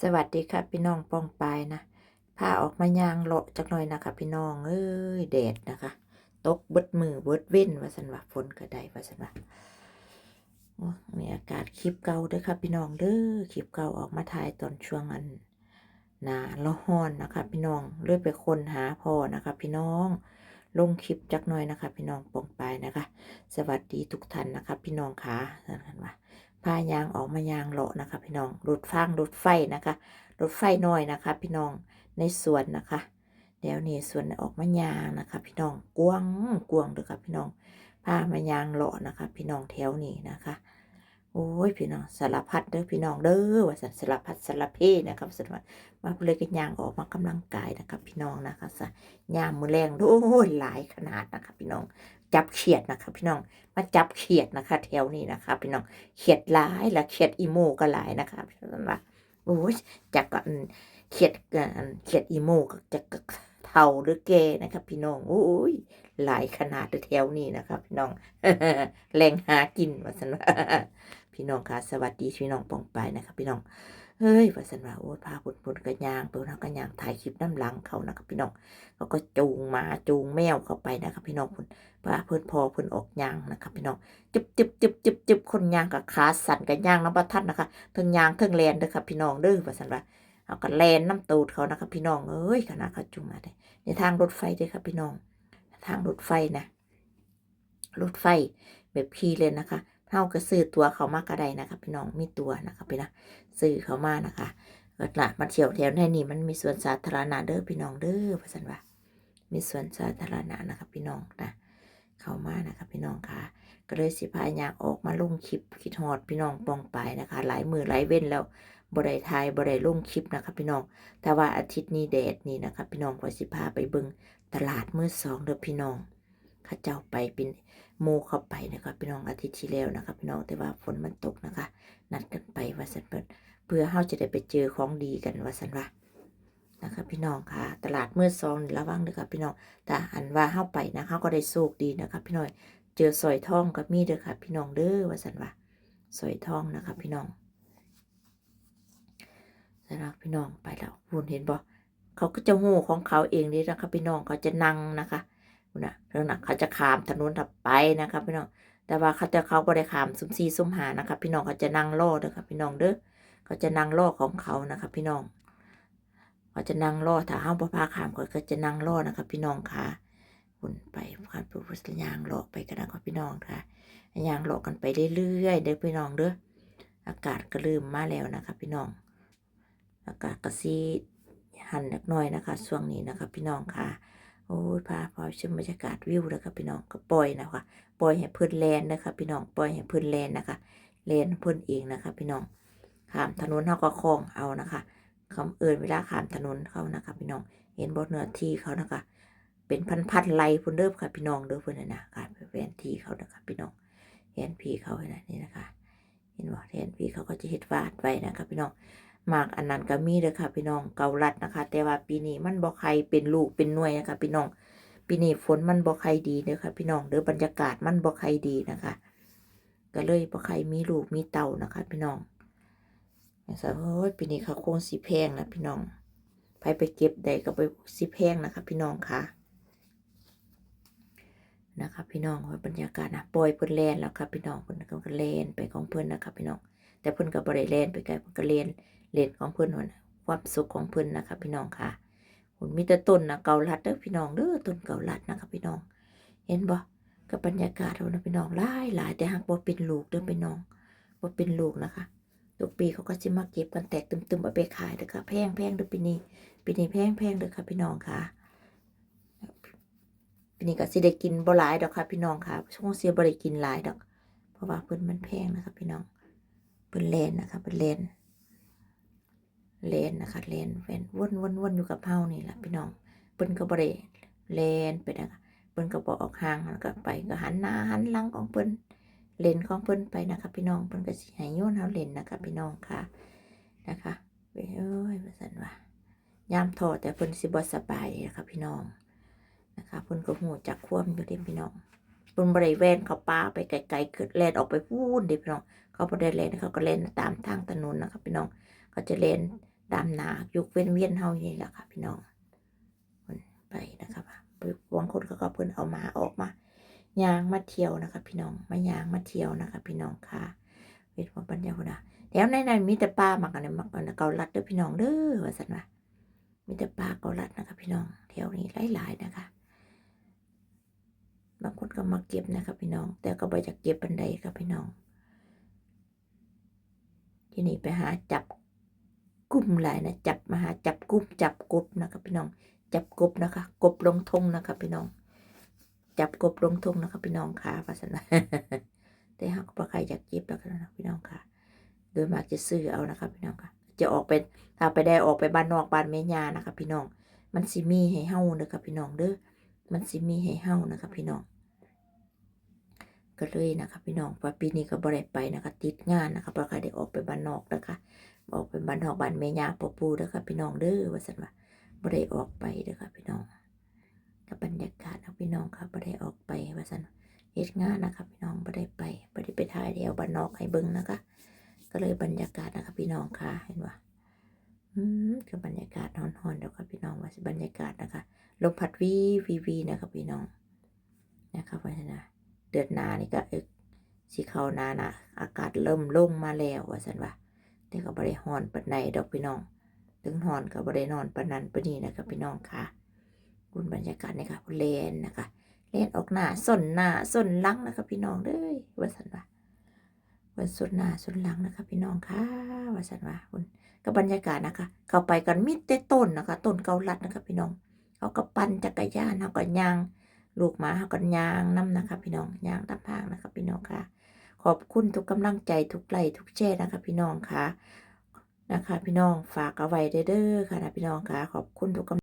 สวัสดีค่ะพี่น้องป้องปายนะพาออกมายางเลาะจักหน่อยนะคะ พี่น้องเอ้ยแดดนะคะ ตกบดมือบดเว้นว่าสันว่าฝนก็ได้ว่าสันว่าโอ้มีอากาศคลิปเก่าด้วยค่ะพี่น้องเด้อคลิปเก่าออกมาถ่ายตอนช่วงอันหนาละห้อนนะคะ พี่น้องเลยไปค้นหาพ่อนะคะ พี่น้องลงคลิปจักหน่อยนะคะ พี่น้องป้องปายนะคะ สวัสดีทุกท่านนะคะ พี่น้องค่ะนั่นกันว่า พายางออกมายางเลาะนะคะ พี่น้องรถฟางรถไฟนะคะรถไฟน้อยนะคะ พี่น้องในสวนนะคะเดี๋ยวนี้สวนออกมายางนะคะ พี่น้องกวางกวางเด้อค่ะพี่น้องพามายางเลาะนะคะ พี่น้องแถวนี้นะคะ โอ้ยพี่น้องสารพัดเด้อพี่น้องเด้อว่าสันสารพัดสารเพนะครับสารพัดมาเลยกันยางออกมากำลังกายนะคะพี่น้องนะคะสะยามมือแรงโอ้ยหลายขนาดนะคะพี่น้อง จับเขียดนะคะพี่น้องมาจับเขียดนะคะ แถวนี้นะคะ พี่น้องเขียดหลายและเขียดอีโมก็หลายนะคะพี่น้องว่าโอ้ยจากกันเขียดกันเขียดอีโมก็จะ เท่าหรือแกนะคะพี่น้องโอ้ยหลายขนาดแถวนี้นะคะพี่น้องแรงหากินว่าสันว่าพี่น้องค่ะสวัสดีพี่น้องปองไปนะคะพี่น้องเฮ้ยว่าสันว่าโอ้ยพาปุ่นปุ่นกระยางเปิดกระยางถ่ายคลิปน้ำหลังเขานะคะพี่น้องเขาก็จูงหมาจูงแมวเข้าไปนะคะพี่น้องพุ่นพาเพื่อนพอเพื่อนออกยางนะคะพี่น้องจึบจึบจึบจึบจึบคนยางกับขาสั่นกับยางน้ำประทัดนะคะเทิงยางเทิงแลนเด้อค่ะพี่น้องเด้อว่าสันว่า เอากับแลนน้ำตูดเขานะคะพี่น้องเอ้ยขนาดเขาจุงมาได้ในทางรถไฟเด้อค่ะพี่น้อง ทางรถไฟนะรถไฟแบบขี่เลยนะคะเท่ากับซื้อตัวเขามากระไดนะคะพี่น้องมีตัวนะคะพี่นะซื้อเขามานะคะก็ละมาเที่ยวแถวในนี้มันมีสวนสาธารณะเด้อพี่น้องเด้อว่าสันว่ามีสวนสาธารณะนะคะพี่น้องนะเข้ามานะคะพี่น้องค่ะ ก็เลยสิพายางออกมาลงคลิปคิดฮอดพี่น้องปองไปนะคะ หลายมือหลายเว้นแล้ว บได้ทายบได้ลงคลิปนะคะพี่น้อง แต่ว่าอาทิตย์นี้แดดนี่นะคะพี่น้องก็สิพาไปเบิงตลาดมือสองเด้อพี่น้องข้าเจ้าไปเป็นโมเข้าไปนะคะพี่น้องอาทิตย์ที่แล้วนะคะพี่น้องแต่ว่าฝนมันตกนะคะ นัดกันไปว่าสันเปิดเพื่อเฮาจะได้ไปเจอของดีกันว่าสันว่านะคะพี่น้องค่ะ ตลาดมือสองระวังเด้อค่ะพี่น้องแต่อันว่าเฮาไปนะเฮาก็ได้โชคดีนะคะพี่น้องเจอสอยทองกับมีเด้อค่ะ พี่น้องเด้อว่าสันว่าสอยทองนะคะพี่น้อง สำหรับพี่น้องไปแล้วคุณเห็นบ่เขาก็จะหูของเขาเองนี่นะคะพี่น้องเขาจะนั่งนะคะคุณนะเรื่องนะเขาจะขามถนนถับไปนะคะพี่น้องแต่ว่าเขาจะเขาก็ได้ขามซุ่มซีซุ่มหานะคะ พี่น้องเขาจะนั่งล่อเด้อค่ะพี่น้องเด้อเขาจะนั่งล่อของเขานะคะ พี่น้องเขาจะนั่งล่อถ้าห้ามประพาขามเขาก็จะนั่งล่อนะคะ พี่น้องค่ะคุณไปผ่านผู้พุทธยางเลาะไปกันนะครับพี่น้องค่ะยางเลาะกันไปเรื่อยๆเด้อพี่น้องเด้ออากาศก็เริ่มมาแล้วนะคะ พี่น้อง อากาศก็ซีหันเล็กน้อยนะคะช่วงนี้นะคะพี่น้องค่ะโอ้ยพาพอชมบรรยากาศวิวแล้วค่ะพี่น้องก็ปล่อยนะคะปล่อยให้เพื่อนแลนนะคะ พี่น้องปล่อยให้เพื่อนแลนนะคะแลนเพื่อนเองนะคะ พี่น้องข้ามถนนเขาก็คลองเอานะคะคำเอินเวลาข้ามถนนเขานะคะ พี่น้องเห็นบนเนื้อที่เขานะคะ เป็นพันพันไลพุ่นเด้อค่ะ พี่น้องเด้อเพื่อนนะนะการแวนทีเขานะคะ พี่น้องแทนพีเขาเนี่ยนี่นะคะ เห็นว่าแทนพีเขาก็จะเฮ็ดวาดไว้นะคะ พี่น้อง มากอันนั้นก็มีเด้อค่ะพี่น้องเกาลัดนะคะ แต่ว่าปีนี้มันบ่ใครเป็นลูกเป็นหน่วยนะคะพี่น้อง ปีนี้ฝนมันบ่ใครดีเด้อค่ะพี่น้องเด้อบรรยากาศมันบ่ใครดีนะคะ ก็เลยบ่ใครมีลูกมีเต่านะคะ พี่น้องอย่างสะโอ้ยปีนี้เขาคงสิแพงนะพี่น้องไปไปเก็บได้ก็ไปสิแพงนะคะ พี่น้องค่ะนะคะพี่น้องว่าบรรยากาศนะปล่อยเพิ่อนแลนแล้วค่ะพี่น้องเพิ่อนก็แลนไปของเพิ่อนนะคะพี่น้องแต่เพิ่อนก็บ่ได้แลนไปไกลเพิ่นก็แลน เลนของเพิ่นว่าน่ะความสุขของเพิ่นนะคะ พี่น้องค่ะหุ่นมีแต่ต้นนะเกาลัดเด้อพี่น้องเด้อต้นเกาลัดนะคะพี่น้อง เห็นบ่กับบรรยากาศเรานะพี่น้องหลายหลายแต่หากบ่เป็นลูกเด้อพี่น้องบ่เป็นลูกนะคะทุกปีเขาก็สิมาเก็บกันแตกตึมๆเอาไปขายเด้อค่ะแพงแพงเด้อปีนี้ปีนี้แพงแพงเด้อค่ะพี่น้องค่ะปีนี้ก็สิได้กินบ่หลายดอกค่ะพี่น้องค่ะช่วงเสียบ่ได้กินหลายดอก เพราะว่าเพิ่นมันแพงนะคะพี่น้องเพิ่นเลนนะคะเพิ่นเลน เลนนะคะเลนแวนวนวนวนอยู่กับเฮานี่แหละพี่น้องเพิ่นก็บ่ได้เลนไปนะคะเพิ่นก็บ่ออกห่างแล้วก็ไปก็หันหน้าหันหลังของเพิ่นเลนของเพิ่นไปนะคะพี่น้องเพิ่นก็สิให้โยนเฮาเลนนะคะพี่น้องค่ะนะคะเว้ยเอ้ยว่าซั่นว่ายามทอแต่เพิ่นสิบ่สบายนะคะพี่น้องนะคะเพิ่นก็หูจักความอยู่เด้พี่น้องเพิ่นบ่ได้แว่นเขาป้าไปไกลๆเกิดแล่นออกไปพูนเด้พี่น้องเขาบ่ได้แล่นเขาก็เล่นตามทางถนนนะคะพี่น้องเขาจะเล่น ตามหนายุกเว้นเวียนเฮานี่แหละค่ะพี่น้องเพิ่นไปนะคะบางคนเขาก็เพิ่นเอาหมาออกมายางมาเที่ยวนะคะ พี่น้องมายางมาเที่ยวนะคะ พี่น้องค่ะเวทว่าปัญญาพุดาแถวในนั้นมีแต่ปลาหมักอันนั้นหมักอันนะเกาลัดเด้อพี่น้องเด้อว่าซั่นว่ามีแต่ปลาเกาลัดนะคะ พี่น้องแถวนี้หลายๆนะคะ บางคนก็มาเก็บนะคะ พี่น้อง แต่ก็บ่อยากเก็บปันใดค่ะพี่น้อง ที่นี่ไปหาจับ กุ้มหลายนะจับมาหาจับกุ้มจับกบนะคะพี่น้อง จับกบนะคะ กบลงทงนะคะพี่น้อง จับกบลงทงนะคะพี่น้องค่ะภาษาแต่หากว่าใครอยากเก็บแล้วกันนะพี่น้องค่ะ โดยมากจะซื้อเอานะคะพี่น้องค่ะ จะออกเป็นถ้าไปได้ออกไปบ้านนอกบ้านแม่ยานะคะพี่น้อง มันสิมีให้เฮาเด้อค่ะพี่น้องเด้อ มันสิมีให้เฮานะคะพี่น้องก็เลยนะคะพี่น้องว่าปีนี้ก็บ่ได้ไปนะคะติดงานนะคะเพราะใครได้ออกไปบ้านนอกนะคะ ออกไปบ้านนอกบ้านแม่ย่าปู่ปู่เด้อค่ะพี่น้องเด้อว่าซั่นว่าบ่ได้ออกไปเด้อค่ะพี่น้องกับบรรยากาศนะพี่น้องค่ะบ่ได้ออกไปว่าซั่นเฮ็ดงานนะคะพี่น้องบ่ได้ไปบ่ได้ไปถ่ายแถวบ้านนอกให้เบิ่งนะคะ ก็เลยบรรยากาศนะคะพี่น้องค่ะเห็นว่าอืมก็บรรยากาศนอนๆเดี๋ยวค่ะพี่น้องว่าบรรยากาศนะคะลมพัดวีวีวีนะคะพี่น้องนะคะเพราะฉะนั้นเดือนหนานี่ก็เอกสิเข้านานะอากาศเริ่มลงมาแล้วว่าสันว่า แต่ก็บ่ได้ฮ้อนปานใดดอกพี่น้อง ถึงฮ้อนก็บ่ได้นอนปานนั้นปานนี้นะครับพี่น้องค่ะคุณบรรยากาศนี่ค่ะเลนนะคะเลนออกหน้าส้นหน้าส้นหลังนะคะพี่น้องเด้ยว่าสันว่าวันส้นหน้าส้นหลังนะคะ พี่น้องค่ะว่าสันว่าคุณก็บรรยากาศนะคะ เข้าไปกันมิดแต่ต้นนะคะต้นเกาลัดนะคะพี่น้องเขาก็ปั่นจักรยานเขาก็ยางลูกหมาเขากันยางน้ำนะคะ พี่น้องยางตามทางนะคะ พี่น้องค่ะ ขอบคุณทุกกำลังใจทุกไลค์ทุกแชร์นะคะ พี่น้องค่ะนะคะ พี่น้องฝากเอาไว้เด้อๆค่ะนะพี่น้องค่ะขอบคุณทุกกำ